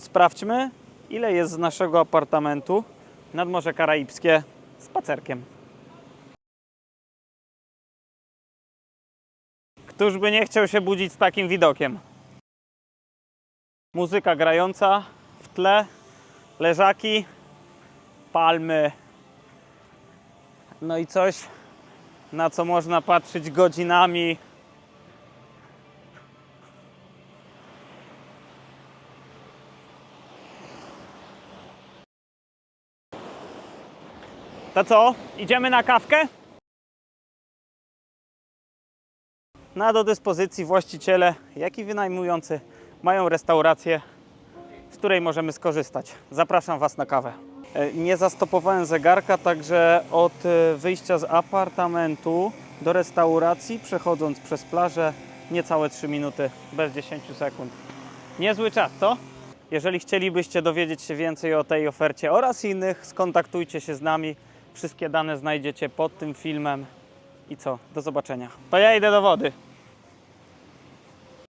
Sprawdźmy, ile jest z naszego apartamentu nad Morze Karaibskie spacerkiem. Któż by nie chciał się budzić z takim widokiem? Muzyka grająca w tle, leżaki, palmy. No i coś, na co można patrzeć godzinami. To co? Idziemy na kawkę? Na do dyspozycji właściciele, jak i wynajmujący mają restaurację, z której możemy skorzystać. Zapraszam Was na kawę. E, Nie zastopowałem zegarka, także od e, wyjścia z apartamentu do restauracji, przechodząc przez plażę, niecałe 3 minuty, bez 10 sekund. Niezły czas, co? Jeżeli chcielibyście dowiedzieć się więcej o tej ofercie oraz innych, skontaktujcie się z nami. Wszystkie dane znajdziecie pod tym filmem. I co? Do zobaczenia. To ja idę do wody.